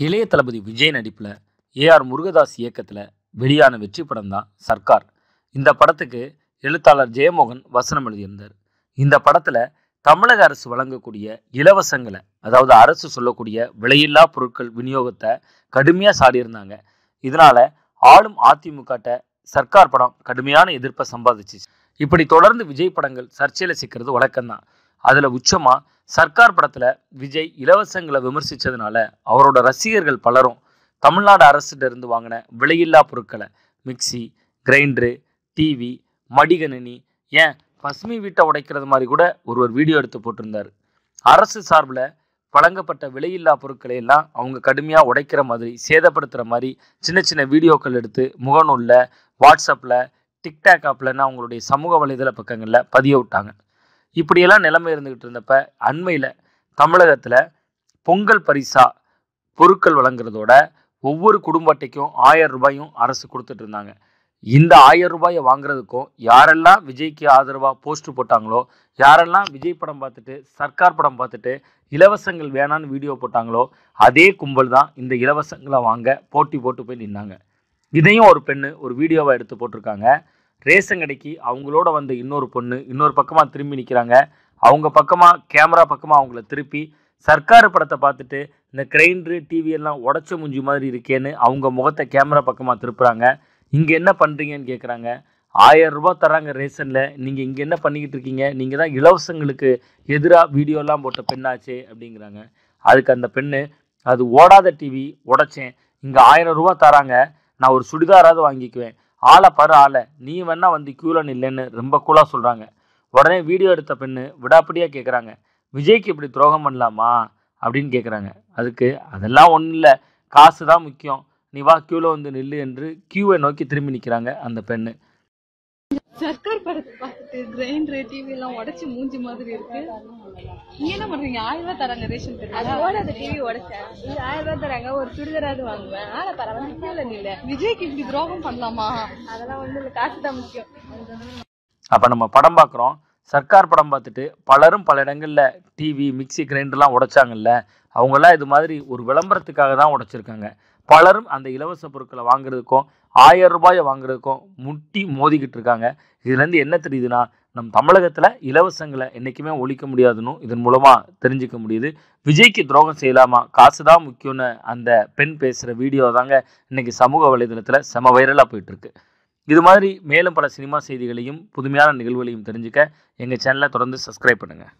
இளைய தளபதி விஜய் நடிப்பில் ஏஆர் முருகதாஸ் இயக்கத்தில் வெளியான வெற்றி படம் தான் சர்க்கார். இந்த படத்துக்கு எழுத்தாளர் ஜெயமோகன் வசனம் எழுதியிருந்தார். இந்த படத்தில் தமிழக அரசு வழங்கக்கூடிய இலவசங்களை அதாவது அரசு சொல்லக்கூடிய விலையில்லா பொருட்கள் விநியோகத்தை கடுமையாக சாடியிருந்தாங்க. இதனால் ஆளும் அதிமுகட்ட சர்க்கார் படம் கடுமையான எதிர்ப்பை சம்பாதிச்சிச்சு. இப்படி தொடர்ந்து விஜய் படங்கள் சர்ச்சையில் சிக்கிறது வழக்கம்தான். அதில் உச்சமாக சர்க்கார் படத்தில் விஜய் இலவசங்களை விமர்சித்ததுனால அவரோட ரசிகர்கள் பலரும் தமிழ்நாடு அரசிட்ட இருந்து வாங்கின விலையில்லா பொருட்களை மிக்சி கிரைண்டரு டிவி மடிகணினி ஏன் பசுமை வீட்டை உடைக்கிறது மாதிரி கூட ஒருவர் வீடியோ எடுத்து போட்டிருந்தார். அரசு சார்பில் வழங்கப்பட்ட விலையில்லா பொருட்களை எல்லாம் அவங்க கடுமையாக உடைக்கிற மாதிரி சேதப்படுத்துகிற மாதிரி சின்ன சின்ன வீடியோக்கள் எடுத்து முகநூலில் வாட்ஸ்அப்பில் டிக்டாக் ஆப்லன்னு அவங்களுடைய சமூக வலைதள பக்கங்களில் பதிய விட்டாங்க. இப்படியெல்லாம் நிலைமை இருந்துக்கிட்டு இருந்தப்ப அண்மையில் தமிழகத்தில் பொங்கல் பரிசா பொருட்கள் வழங்குறதோட ஒவ்வொரு குடும்ப அட்டைக்கும் ஆயிரம் ரூபாயும் அரசு கொடுத்துட்டு இருந்தாங்க. இந்த ஆயிரம் ரூபாயை வாங்குறதுக்கும் யாரெல்லாம் விஜய்க்கு ஆதரவாக போஸ்ட் போட்டாங்களோ யாரெல்லாம் விஜய் படம் பார்த்துட்டு சர்க்கார் படம் பார்த்துட்டு இலவசங்கள் வேணான்னு வீடியோ போட்டாங்களோ அதே கும்பல் தான் இந்த இலவசங்களை வாங்க போட்டி போட்டு போய் நின்னாங்க. இதையும் ஒரு பெண்ணு ஒரு வீடியோவை எடுத்து போட்டிருக்காங்க. ரேஷன் கடைக்கு அவங்களோட வந்த இன்னொரு பொண்ணு இன்னொரு பக்கமாக திரும்பி நிற்கிறாங்க அவங்க பக்கமாக கேமரா பக்கமாக அவங்கள திருப்பி சர்க்கார் படத்தை பார்த்துட்டு இந்த கிரைண்டரு டிவியெல்லாம் உடச்ச முஞ்சி மாதிரி இருக்கேன்னு அவங்க முகத்தை கேமரா பக்கமாக திருப்புறாங்க. இங்கே என்ன பண்ணுறீங்கன்னு கேட்குறாங்க ஆயிரம் ரூபா தராங்க ரேஷனில். நீங்கள் இங்கே என்ன பண்ணிக்கிட்டு இருக்கீங்க? நீங்கள் தான் இலவசங்களுக்கு எதிராக வீடியோலாம் போட்ட பெண்ணாச்சே அப்படிங்கிறாங்க. அதுக்கு அந்த பெண்ணு அது ஓடாத டிவி உடைச்சேன். இங்கே ஆயிரம் ரூபா தராங்க. நான் ஒரு சுடிதாராவது வாங்கிக்குவேன். ஆளை பாரு ஆளை. நீ வேணா வந்து க்யூவில் இல்லைன்னு ரொம்ப கூலாக சொல்கிறாங்க உடனே வீடியோ எடுத்த பெண்ணு விடாப்பிடியாக கேட்குறாங்க விஜய்க்கு இப்படி துரோகம் பண்ணலாமா? அப்படின்னு கேட்குறாங்க அதுக்கு அதெல்லாம் ஒன்றும் இல்லை. காசு தான் முக்கியம். நீ வா க்யூவில் வந்து நில்லு என்று க்யூவை நோக்கி திரும்பி நிற்கிறாங்க அந்த பெண்ணு. சர்க்கார் படத்தை பார்த்துட்டு கிரைண்டர் டிவி எல்லாம் மூஞ்சி மாதிரி இருக்கு. நீங்க என்ன பண்றீங்க? ஆயிரம் ரூபாய் தராங்க ரேஷன் அது கடையில ஓடாத டிவி உடைச்சேன் இது ஆயிரம் ரூபாய் தராங்க. ஒரு சுடிதாராவது வாங்குவேன். ஆனா பரவாயில்ல கீழே நில்ல. விஜய்க்கு இப்படி துரோகம் பண்ணலாமா? அதெல்லாம் ஒண்ணும் இல்ல. காசு தான் முக்கியம். அப்போ நம்ம படம் பார்க்குறோம் சர்க்கார் படம் பார்த்துட்டு பலரும் பல இடங்களில் டிவி மிக்சி கிரைண்டர்லாம் உடைச்சாங்கல்ல. அவங்கெல்லாம் இது மாதிரி ஒரு விளம்பரத்துக்காக தான் உடைச்சிருக்காங்க. பலரும் அந்த இலவச பொருட்களை வாங்குறதுக்கும் ஆயிரம் ரூபாயை வாங்குறதுக்கும் முட்டி மோதிக்கிட்டு இருக்காங்க. இதுலேருந்து என்ன தெரியுதுன்னா நம் தமிழகத்தில் இலவசங்களை என்றைக்குமே ஒழிக்க முடியாதுன்னு இதன் மூலமாக தெரிஞ்சுக்க முடியுது. விஜய்க்கு துரோகம் செய்யலாமா? காசு தான் முக்கியம்னு அந்த பெண் பேசுகிற வீடியோ தாங்க இன்னைக்கு சமூக வலைதளத்தில் செம வைரலாக போயிட்டுருக்கு. இது மாதிரி மேலும் பல சினிமா செய்திகளையும் புதுமையான நிகழ்வுகளையும் தெரிஞ்சுக்க எங்கள் சேனலை தொடர்ந்து சப்ஸ்கிரைப் பண்ணுங்கள்